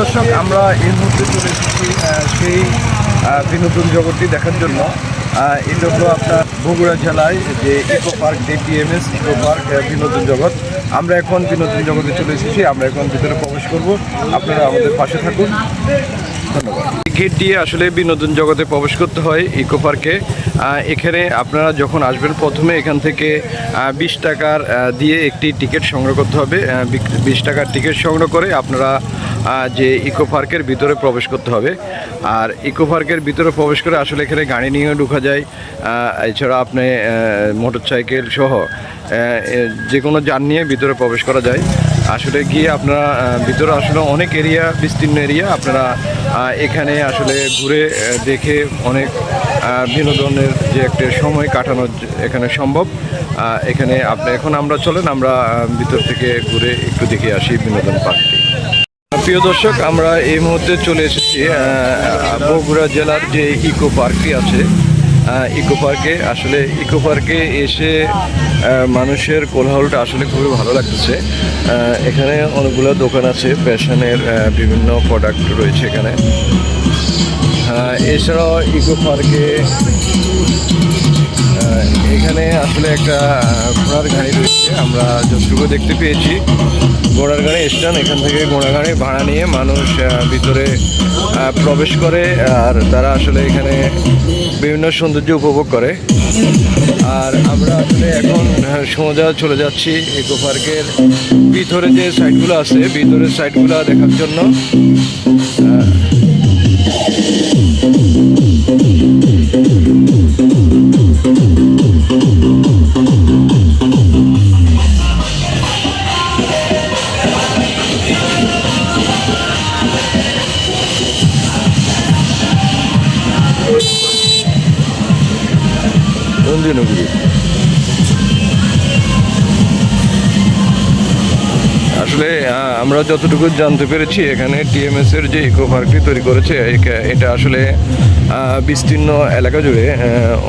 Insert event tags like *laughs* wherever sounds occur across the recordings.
দর্শক, আমরা এই মুহূর্তে চলে এসেছি সেই বিনোদন জগৎটি দেখার জন্য। এটা হলো আপনার বগুড়া জেলায় যে eco park DPMS eco park বিনোদন জগৎ। আমরা এখন বিনোদন জগতে চলে এসেছি, আমরা এখন ভিতরে প্রবেশ করব। আপনারা আমাদের পাশে থাকুন। গেট দিয়ে আসলে বিনোদন জগতে প্রবেশ করতে হয় ইকো পার্কে। এখানে আপনারা যখন আসবেন, প্রথমে এখান থেকে বিশ টাকার দিয়ে একটি টিকিট সংগ্রহ করতে হবে। বিশ টাকার টিকিট সংগ্রহ করে আপনারা যে ইকো পার্কের ভিতরে প্রবেশ করতে হবে। আর ইকো পার্কের ভিতরে প্রবেশ করে আসলে এখানে গাড়ি নিয়ে ঢোকা যায়। এছাড়া আপনি মোটর সাইকেল সহ যে কোনো যান নিয়ে ভিতরে প্রবেশ করা যায়। আসলে গিয়ে আপনারা ভিতরে আসলে অনেক এরিয়া বিস্তীর্ণ এরিয়া আপনারা এখানে আসলে ঘুরে দেখে অনেক বিনোদনের যে একটা সময় কাটানো এখানে সম্ভব। এখানে আপনি, এখন আমরা চলেন, আমরা ভিতর থেকে ঘুরে একটু দেখে আসি বিনোদন পার্কটি। প্রিয় দর্শক, আমরা এই মুহূর্তে চলে এসেছি বগুড়া জেলার যে ইকো পার্কটি আছে ইকো পার্কে। আসলে ইকো পার্কে এসে মানুষের কোলাহলটা আসলে খুবই ভালো লাগতেছে এখানে অনেকগুলো দোকান আছে, ফ্যাশনের বিভিন্ন প্রোডাক্ট রয়েছে এখানে। এছাড়াও ইকো পার্কে এখানে আসলে একটা ঘোড়ার গাড়ি রয়েছে। আমরা যতটুকু দেখতে পেয়েছি, ঘোড়ার গাড়ি স্ট্যান্ড এখান থেকে ঘোড়া গাড়ি ভাড়া নিয়ে মানুষ ভিতরে প্রবেশ করে আর তারা আসলে এখানে বিভিন্ন সৌন্দর্য উপভোগ করে। আর আমরা আসলে এখন সোজা চলে যাচ্ছি ইকো পার্কের ভিতরে যে সাইটগুলো আছে, ভিতরের সাইটগুলো দেখার জন্য। রঞ্জনগুলি আসলে আমরা যতটুকু জানতে পেরেছি, এখানে টিএমএস এর যে ইকো পার্কটি তৈরি করেছে এটা আসলে বিস্তীর্ণ এলাকা জুড়ে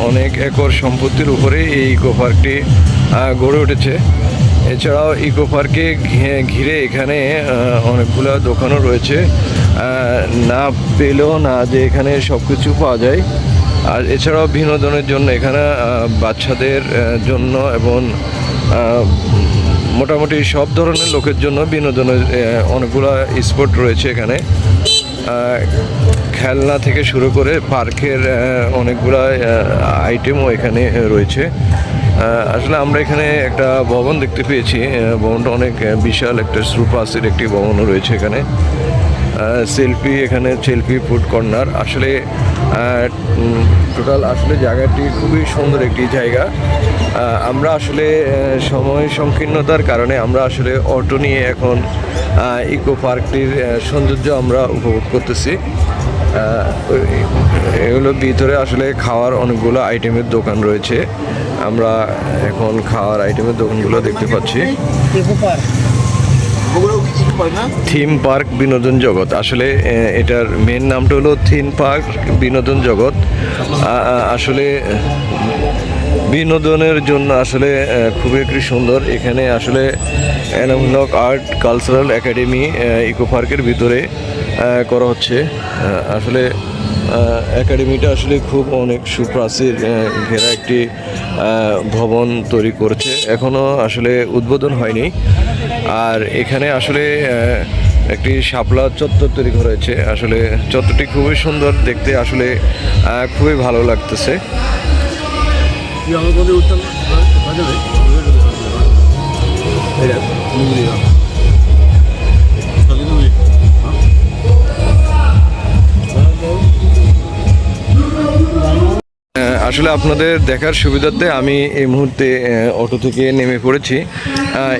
অনেক একর সম্পত্তির উপরে এই ইকো পার্কটি গড়ে উঠেছে। এছাড়াও ইকো পার্কে ঘিরে এখানে অনেকগুলো দোকানও রয়েছে। না পেলেও না যে এখানে সব কিছু পাওয়া যায়। আর এছাড়াও বিনোদনের জন্য এখানে বাচ্চাদের জন্য এবং মোটামুটি সব ধরনের লোকের জন্য বিনোদনের অনেকগুলো স্পট রয়েছে এখানে। খেলনা থেকে শুরু করে পার্কের অনেকগুলো আইটেমও এখানে রয়েছে। আসলে আমরা এখানে একটা ভবন দেখতে পেয়েছি। ভবনটা অনেক বিশাল একটা সুপাসের একটি ভবনও রয়েছে এখানে। সেলফি এখানে সেলফি ফুড কর্নার আসলে টোটাল আসলে জায়গাটি খুবই সুন্দর একটি জায়গা। আমরা আসলে সময় সংকীর্ণতার কারণে আমরা আসলে অটো নিয়ে এখন ইকো পার্কটির সৌন্দর্য আমরা উপভোগ করতেছি। এগুলো ভিতরে আসলে খাওয়ার অনেকগুলো আইটেমের দোকান রয়েছে। আমরা এখন খাওয়ার আইটেমের দোকানগুলো দেখতে পাচ্ছি। থিম পার্ক বিনোদন জগৎ। আসলে এটার মেন নামটা হলো থিম পার্ক বিনোদন জগৎ। আসলে, বিনোদনের জন্য আসলে খুবই একটি সুন্দর। এখানে আসলে এনামূলক আর্ট, কালচারাল একাডেমি ইকো পার্কের ভিতরে করা হচ্ছে। আসলে একাডেমিটা আসলে খুব অনেক সুপ্রাচীর ঘেরা একটি ভবন তৈরি করছে। এখনও আসলে উদ্বোধন হয়নি। আর এখানে আসলে একটি শাপলা চত্বর তৈরি করা হয়েছে। আসলে চত্বরটি খুবই সুন্দর, দেখতে আসলে খুবই ভালো লাগতেছে। আসলে আপনাদের দেখার সুবিধার্থে আমি এই মুহূর্তে অটো থেকে নেমে পড়েছি।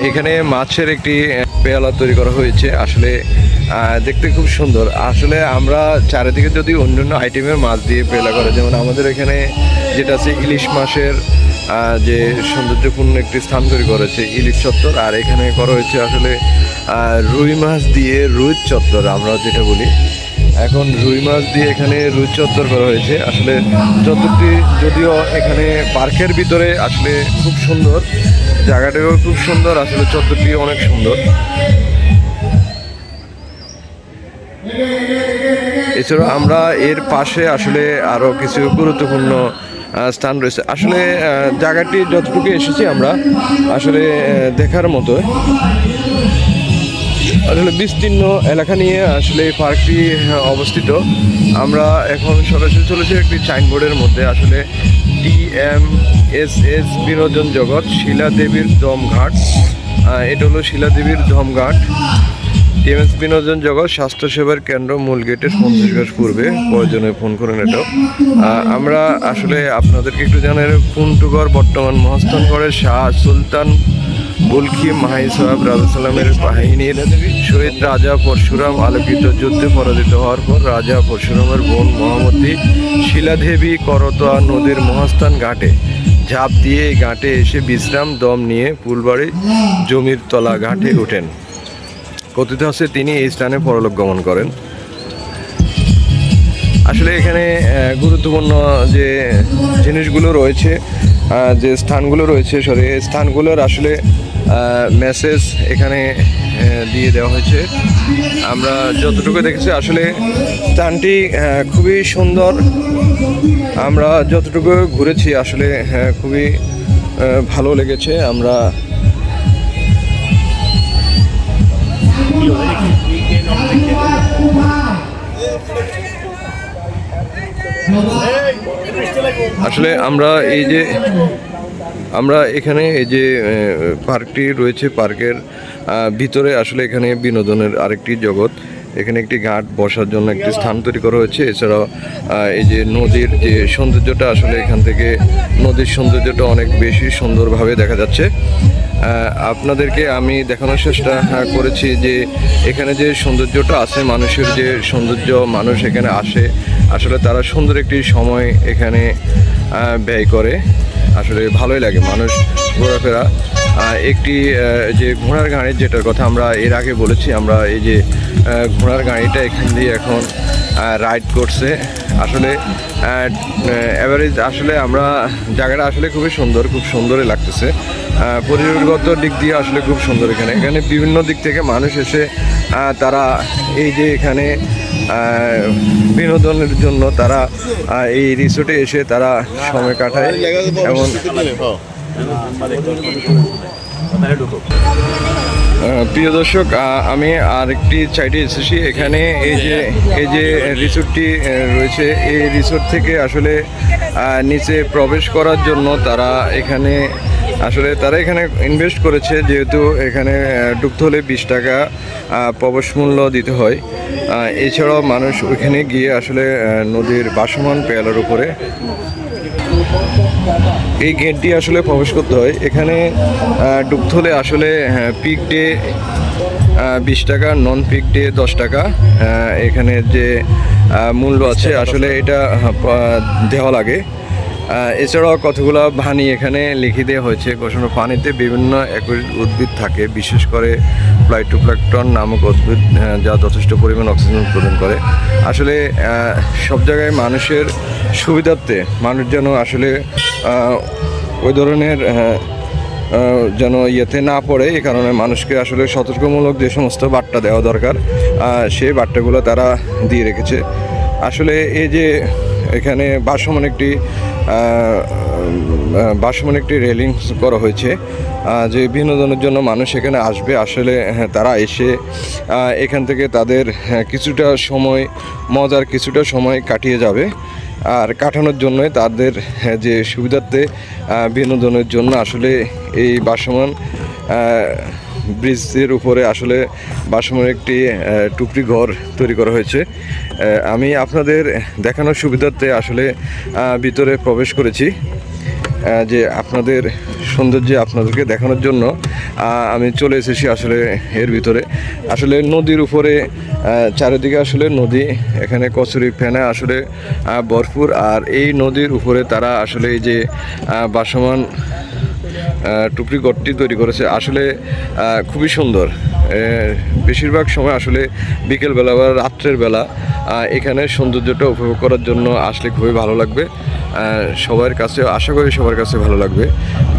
এখানে মাছের একটি পেয়ালা তৈরি করা হয়েছে। আসলে দেখতে খুব সুন্দর। আসলে আমরা চারিদিকে যদি অন্যান্য আইটেমের মাছ দিয়ে পেলা করে, যেমন আমাদের এখানে যেটা আছে ইলিশ মাছের যে সৌন্দর্যপূর্ণ একটি স্থান তৈরি করেছে, ইলিশ চত্বর। আর এখানে করা হয়েছে আসলে রুই মাছ দিয়ে রুই চত্বর, আমরা যেটা বলি। এখন রুই মাছ দিয়ে এখানে রুই চত্বর করা হয়েছে। আসলে চত্বরটি যদিও এখানে পার্কের ভিতরে আসলে খুব সুন্দর, জায়গাটাও খুব সুন্দর, আসলে চত্বরটি অনেক সুন্দর। এছাড়া আমরা এর পাশে আসলে আরও কিছু গুরুত্বপূর্ণ স্থান রয়েছে। আসলে জায়গাটি যতটুকু এসেছি আমরা, আসলে দেখার মতো আসলে বিস্তীর্ণ এলাকা নিয়ে আসলে এই পার্কটি অবস্থিত। আমরা এখন সরাসরি চলেছি একটি সাইনবোর্ডের মধ্যে। আসলে টি এম এস এস বিনোদন জগৎ, শিলা দেবীর দমঘাট। এটা হলো শিলা দেবীর দমঘাট। টিএমএস বিনোদন জগৎ, স্বাস্থ্যসেবার কেন্দ্র, মূল গেটের পঞ্চাশ গাছ পূর্বে। প্রয়োজনে ফোন করেন এটাও আমরা আসলে আপনাদেরকে একটু জানাই পুন্টুগড় বর্তমান মহাস্থানগড়ের শাহ সুলতান বুলকি মাহাই সাহেব রাজুসালামের বাহিনীর শহীদ রাজা পরশুরাম আলোকিত যুদ্ধে পরাজিত হওয়ার পর রাজা পরশুরামের বোন মহামতি শিলাদেবী করতোয়া নদীর মহাস্থান ঘাটে ঝাঁপ দিয়ে ঘাটে এসে বিশ্রাম, দম নিয়ে ফুলবাড়ি জমির তলা ঘাটে ওঠেন কথিত আছে তিনি এই স্থানে পরলোক গমন করেন। আসলে এখানে গুরুত্বপূর্ণ যে জিনিসগুলো রয়েছে যে স্থানগুলো রয়েছে, সরি স্থানগুলোর আসলে মেসেজ এখানে দিয়ে দেওয়া হয়েছে। আমরা যতটুকু দেখেছি, আসলে স্থানটি খুবই সুন্দর। আমরা যতটুকু ঘুরেছি, আসলে খুবই ভালো লেগেছে। আমরা আসলে আমরা এই যে আমরা এখানে এই যে পার্কটি রয়েছে, পার্কের ভিতরে আসলে এখানে বিনোদনের আরেকটি জগৎ। এখানে একটি ঘাট বসার জন্য একটি স্থান তৈরি করা হয়েছে। এছাড়াও এই যে নদীর যে সৌন্দর্যটা আসলে এখান থেকে নদীর সৌন্দর্যটা অনেক বেশি সুন্দরভাবে দেখা যাচ্ছে। আপনাদেরকে আমি দেখানোর চেষ্টা করেছি যে, এখানে যে সৌন্দর্যটা আছে, মানুষের যে সৌন্দর্য, মানুষ এখানে আসে। আসলে তারা সুন্দর একটি সময় এখানে ব্যয় করে। আসলে ভালোই লাগে মানুষ ঘোরাফেরা। একটি যে ঘোড়ার গাড়ি যেটার কথা আমরা এর আগে বলেছি, আমরা এই যে ঘোড়ার গাড়িটা এখান দিয়ে এখন রাইড করছে। আসলে অ্যাভারেজ আসলে আমরা, জায়গাটা আসলে খুবই সুন্দর, খুব সুন্দরই লাগতেছে। পরিবেশগত দিক দিয়ে আসলে খুব সুন্দর এখানে। এখানে বিভিন্ন দিক থেকে মানুষ এসে তারা এই যে এখানে বিনোদনের জন্য তারা এই রিসোর্টে এসে তারা সময় কাটায়। আহ, প্রিয় দর্শক আমি আরেকটি সাইডে এসেছি। এখানে এই যে এই যে রিসোর্টটি রয়েছে এই রিসোর্ট থেকে আসলে নিচে প্রবেশ করার জন্য তারা এখানে আসলে তারা এখানে ইনভেস্ট করেছে যেহেতু এখানে ঢুকতে হলে বিশ টাকা প্রবেশ মূল্য দিতে হয়। এছাড়াও মানুষ ওইখানে গিয়ে আসলে নদীর বাসমান পেয়ালার উপরে এই গেটটি আসলে প্রবেশ করতে হয়। এখানে ডুবতে হলে আসলে পিক ডে বিশ টাকা নন পিক ডে দশ টাকা। এখানে যে মূল্য আছে আসলে এটা দেওয়া লাগে। এছাড়াও কতগুলো ভানি এখানে লিখে দেওয়া হয়েছে? কোশন পানিতে বিভিন্ন একই উদ্ভিদ থাকে, বিশেষ করে প্লাইটোপ্লাকটন নামক উদ্ভিদ যা যথেষ্ট পরিমাণ অক্সিজেন প্রদান করে। আসলে সব জায়গায় মানুষের সুবিধার্থে মানুষ যেন আসলে ওই ধরনের যেন ইয়েতে না পড়ে এই কারণে মানুষকে আসলে সতর্কমূলক যে সমস্ত বার্তা দেওয়া দরকার সেই বার্তাগুলো তারা দিয়ে রেখেছে। আসলে এই যে এখানে বাসমান একটি বাসমান একটি রেলিং করা হয়েছে। যে বিনোদনের জন্য মানুষ এখানে আসবে। আসলে হ্যাঁ, তারা এসে এখান থেকে তাদের হ্যাঁ, কিছুটা সময় মজার কিছুটা সময় কাটিয়ে যাবে। আর কাটানোর জন্য তাদের হ্যাঁ, যে সুবিধার্থে বিনোদনের জন্য আসলে এই বাসমান ব্রিজের উপরে আসলে বাসমান একটি টুকরি ঘর তৈরি করা হয়েছে। আমি আপনাদের দেখানোর সুবিধার্থে আসলে ভিতরে প্রবেশ করেছি যে আপনাদের সৌন্দর্য আপনাদেরকে দেখানোর জন্য আমি চলে এসেছি আসলে এর ভিতরে। আসলে নদীর উপরে চারিদিকে আসলে নদী, এখানে কচুরি ফেনা আসলে ভরপুর। আর এই নদীর উপরে তারা আসলে এই যে বাসমান টুকরি গড়টি তৈরি করেছে, আসলে খুবই সুন্দর। বেশিরভাগ সময় আসলে বিকেলবেলা বা রাত্রের বেলা এখানে সৌন্দর্যটা উপভোগ করার জন্য আসলে খুবই ভালো লাগবে। সবার কাছে, আশা করি সবার কাছে ভালো লাগবে।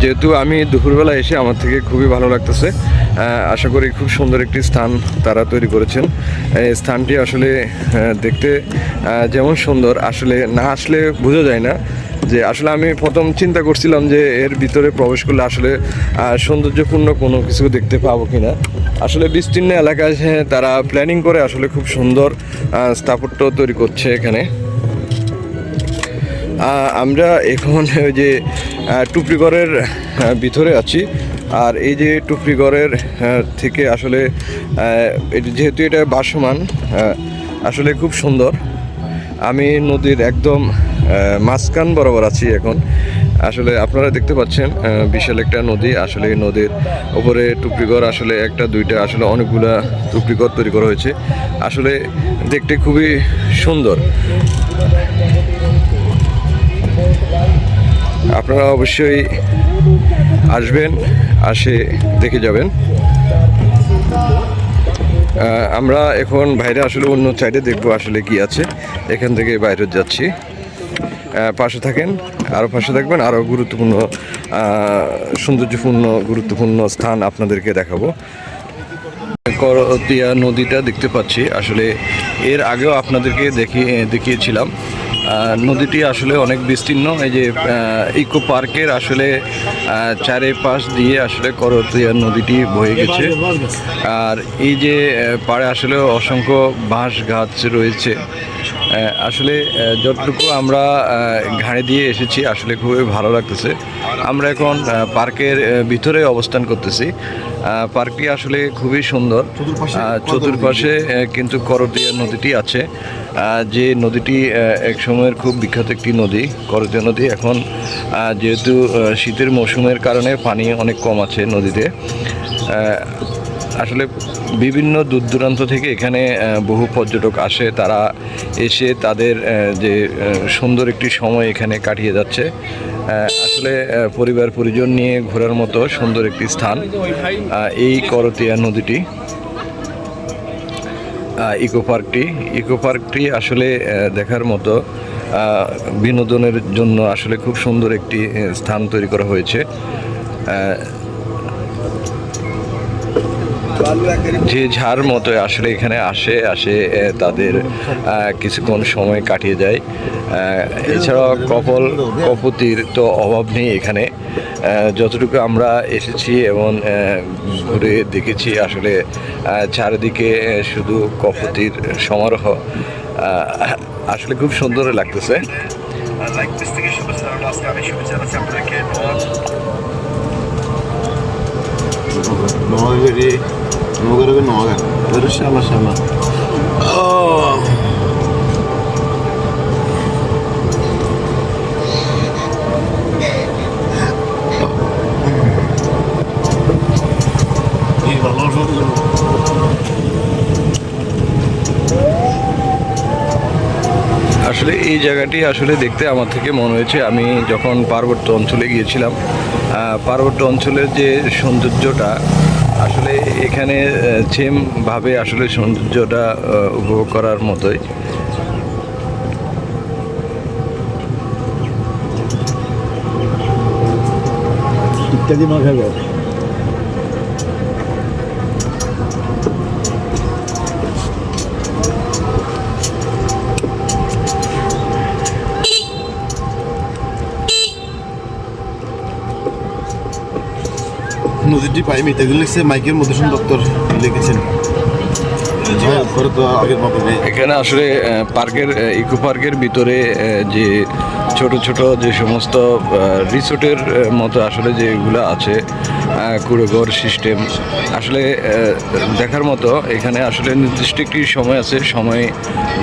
যেহেতু আমি দুপুরবেলা এসে আমার থেকে খুবই ভালো লাগতেছে। আশা করি খুব সুন্দর একটি স্থান তারা তৈরি করেছেন। স্থানটি আসলে দেখতে যেমন সুন্দর, আসলে না আসলে বোঝা যায় না। যে আসলে আমি প্রথম চিন্তা করছিলাম যে এর ভিতরে প্রবেশ করলে আসলে সৌন্দর্যপূর্ণ কোনো কিছু দেখতে পাবো কি না আসলে বিস্তীর্ণ এলাকায় তারা প্ল্যানিং করে আসলে খুব সুন্দর স্থাপত্য তৈরি করছে এখানে। আমরা এখন *laughs* ওই যে আহ, টুপরিগড়ের ভিতরে আছি। আর এই যে টুপরিগড়ের থেকে আসলে যেহেতু এটা বাসমান আসলে খুব সুন্দর। আমি নদীর একদম মাঝখান বরাবর আছি এখন। আসলে আপনারা দেখতে পাচ্ছেন বিশাল একটা নদী। আসলে এই নদীর ওপরে টুপরিগড় আসলে একটা, দুইটা, আসলে অনেকগুলা টুপরিগড় তৈরি করা হয়েছে। আসলে দেখতে খুবই সুন্দর। আপনারা অবশ্যই আসবেন, আসে দেখে যাবেন। আমরা এখন বাইরে আসলে অন্য সাইডে দেখব আসলে কি আছে। এখান থেকে বাইরে যাচ্ছি। পাশে থাকেন আরও পাশে থাকবেন আরও গুরুত্বপূর্ণ সৌন্দর্যপূর্ণ, গুরুত্বপূর্ণ স্থান আপনাদেরকে দেখাবো। করতিয়া নদীটা দেখতে পাচ্ছি। আসলে এর আগেও আপনাদেরকে দেখিয়ে দেখিয়েছিলাম। নদীটি আসলে অনেক বিস্তীর্ণ। এই যে ইকো পার্কের আসলে আহ, চারিপাশ দিয়ে আসলে করতিয়া নদীটি বয়ে গেছে। আর এই যে পাড়ে আসলে অসংখ্য বাঁশ গাছ রয়েছে। আসলে যতটুকু আমরা ঘাড়ে দিয়ে এসেছি আসলে খুবই ভালো লাগতেছে। আমরা এখন পার্কের ভিতরে অবস্থান করতেছি। পার্কটি আসলে খুবই সুন্দর। চতুর্পাশে কিন্তু করতিয়া নদীটি আছে। যে নদীটি এক সময়ের খুব বিখ্যাত একটি নদী করতিয়া নদী। এখন যেহেতু শীতের মৌসুমের কারণে পানি অনেক কম আছে নদীতে। আসলে বিভিন্ন দূর দূরান্ত থেকে এখানে বহু পর্যটক আসে। তারা এসে তাদের যে সুন্দর একটি সময় এখানে কাটিয়ে যাচ্ছে। আসলে পরিবার পরিজন নিয়ে ঘোরার মতো সুন্দর একটি স্থান এই করতিয়া নদীটি ইকো পার্কটি। ইকো পার্কটি আসলে দেখার মতো বিনোদনের জন্য আসলে খুব সুন্দর একটি স্থান তৈরি করা হয়েছে। যে ঝাড় মতো আসলে এখানে আসে আসে তাদের কিছুক্ষণ সময় কাটিয়ে যায়। এছাড়াও কপল, কপতির তো অভাব নেই এখানে। যতটুকু আমরা এসেছি এবং ঘুরে দেখেছি আসলে চারিদিকে শুধু কপতির সমারোহ আসলে খুব সুন্দর লাগতেছে। like ciągle নগরে নগরে নগর এদের শ্যামা শ্যামা আসলে এই জায়গাটি আসলে দেখতে আমার থেকে মনে হয়েছে, আমি যখন পার্বত্য অঞ্চলে গিয়েছিলাম পার্বত্য অঞ্চলের যে সৌন্দর্যটা আসলে এখানে সেমভাবে আসলে সৌন্দর্যটা উপভোগ করার মতোই। ইত্যাদি মাছ নদীটি পাই মিতাগুলো লিখছে মাইকেল মধুসূন দত্তর লিখেছেন। মতো এখানে আসলে পার্কের ইকো পার্কের ভিতরে যে ছোট ছোট যে সমস্ত রিসোর্টের মতো আসলে যেগুলো আছে কুড়োঘর সিস্টেম, আসলে দেখার মতো এখানে আসলে নির্দিষ্ট একটি সময় আছে, সময়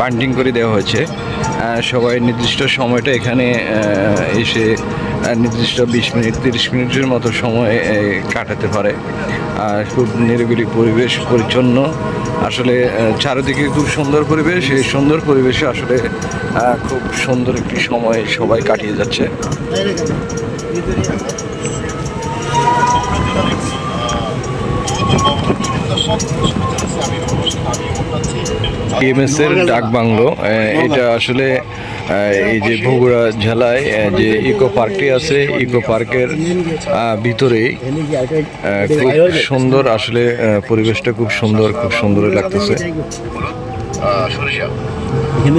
বান্ডিং করে দেওয়া হয়েছে। সবাই নির্দিষ্ট সময়টা এখানে এসে নির্দিষ্ট বিশ মিনিট তিরিশ মিনিটের মতো সময় কাটাতে পারে। আর খুব নিরিবিলি পরিবেশ পরিচ্ছন্ন। আসলে চারিদিকে খুব সুন্দর পরিবেশ। এই সুন্দর পরিবেশে আসলে খুব সুন্দর একটি সময় সবাই কাটিয়ে যাচ্ছে। এমএস এর ডাক বাংলো এটা আসলে এই যে বগুড়া জেলায় যে ইকো পার্কটি আছে ইকো পার্কের ভিতরে খুব সুন্দর আসলে পরিবেশটা খুব সুন্দর খুব সুন্দর লাগতেছে এখানে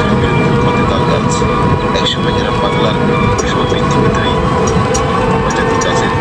একসময় যারা বাংলার সব পৃথিবীতেই উপজাতি কাজের